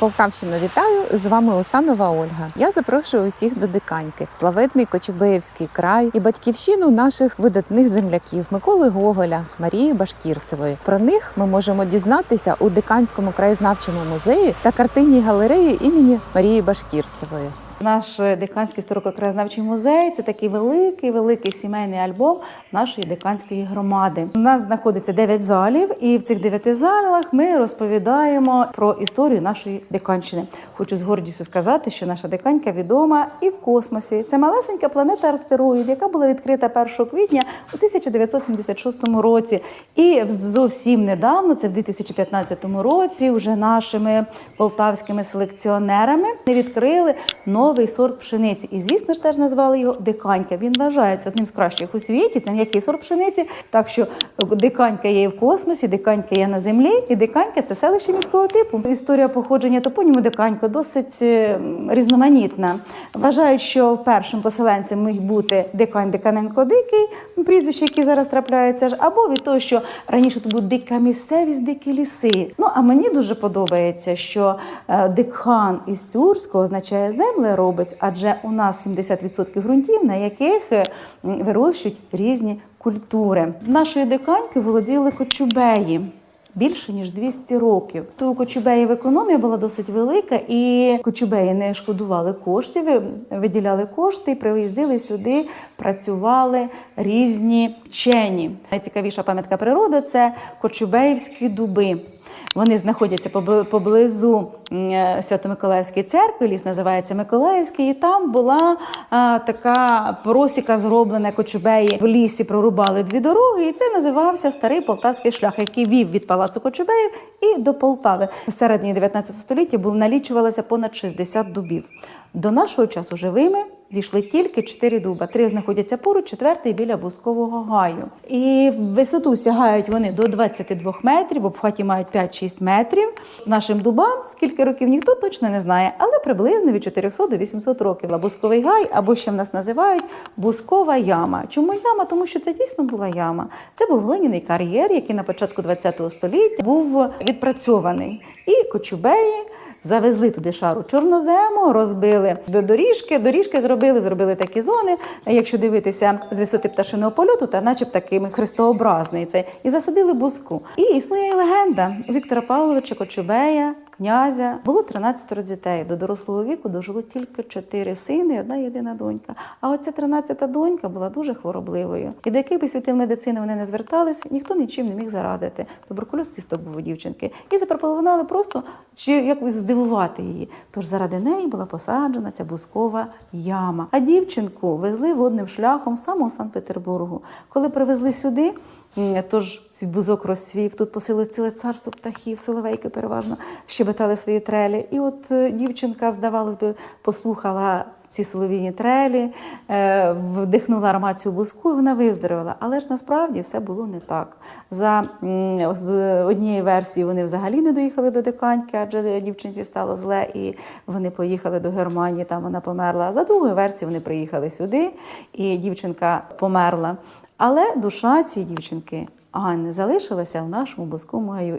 Полтавщину вітаю! З вами Усанова Ольга. Я запрошую усіх до диканьки, славетний Кочубеївський край і батьківщину наших видатних земляків Миколи Гоголя, Марії Башкірцевої. Про них ми можемо дізнатися у Диканському краєзнавчому музеї та картинній галереї імені Марії Башкірцевої. Наш деканський історико-краєзнавчий музей це такий великий, великий сімейний альбом нашої деканської громади. У нас знаходиться 9 залів, і в цих 9 залах ми розповідаємо про історію нашої деканщини. Хочу з гордістю сказати, що наша деканька відома і в космосі. Це малесенька планета астероїд, яка була відкрита 1 квітня у 1976 році. І зовсім недавно, це в 2015 році, вже нашими полтавськими селекціонерами відкрили новий сорт пшениці. І, звісно ж, теж назвали його диканька. Він вважається одним з кращих у світі. Це м'який сорт пшениці. Так що диканька є в космосі, диканька є на землі, і диканька це селище міського типу. Історія походження топоніму диканька досить е, різноманітна. Вважають, що першим поселенцем міг бути дикань Диканенко Дикий, прізвище, яке зараз трапляється, або від того, що раніше тут була дика місцевість, дикі ліси. Ну а мені дуже подобається, що е, дикхан із Тюрського означає землеробець, адже у нас 70% ґрунтів, на яких е, вирощують різні культури. Нашою диканькою володіли кочубеї. Більше ніж 200 років. То Кочубеїв економія була досить велика, і Кочубеї не шкодували коштів, виділяли кошти, приїздили сюди, працювали різні вчені. Найцікавіша пам'ятка природи це Кочубеївські дуби. Вони знаходяться побли- поблизу е, Свято-Миколаївської церкви. Ліс називається Миколаївський. І там була а, така просіка зроблена Кочубеї. В лісі прорубали дві дороги, і це називався Старий Полтавський шлях, який вів від палацу Кочубеїв і до Полтави. В середині 19 століття було налічувалося понад 60 дубів. До нашого часу живими дійшли тільки 4 дуба. Три знаходяться поруч, четвертий біля Бускового гаю. І в висоту сягають вони до 22 метрів, в обхваті мають 5-6 метрів. Нашим дубам скільки років ніхто точно не знає, але приблизно від 400 до 800 років. А гай, або ще в нас називають Бускова яма. Чому яма? Тому що це дійсно була яма. Це був глиняний кар'єр, який на початку ХХ століття був відпрацьований. І кочубеї завезли туди шару чорнозему, розбили до доріжки. Доріжки зробили, зробили такі зони. Якщо дивитися з висоти пташиного польоту, та начеб такими хрестообразний цей, і засадили буску. І існує легенда Віктора Павловича Кочубея. Князя було 13 дітей. До дорослого віку дожило тільки 4 сини і одна єдина донька. А оця 13-та донька була дуже хворобливою. І до яких би світил медицини вони не звертались, ніхто нічим не міг зарадити. Туберкульоз кісток був у дівчинки. І запропонували просто якось здивувати її. Тож заради неї була посаджена ця бускова яма. А дівчинку везли водним шляхом самого Санкт-Петербургу. Коли привезли сюди. Тож цей бузок розцвів, тут посилилось ціле царство птахів, соловейки переважно щебетали свої трелі. І от е, дівчинка, здавалось би, послухала ці солов'їні трелі, е, вдихнула аромат цю бузку, і вона виздоровила. Але ж насправді все було не так. За однією версією вони взагалі не доїхали до диканьки, адже дівчинці стало зле, і вони поїхали до Германії, там вона померла. За другою версією вони приїхали сюди, і дівчинка померла. Але душа цієї дівчинки Ганни залишилася в нашому бузькому гаю.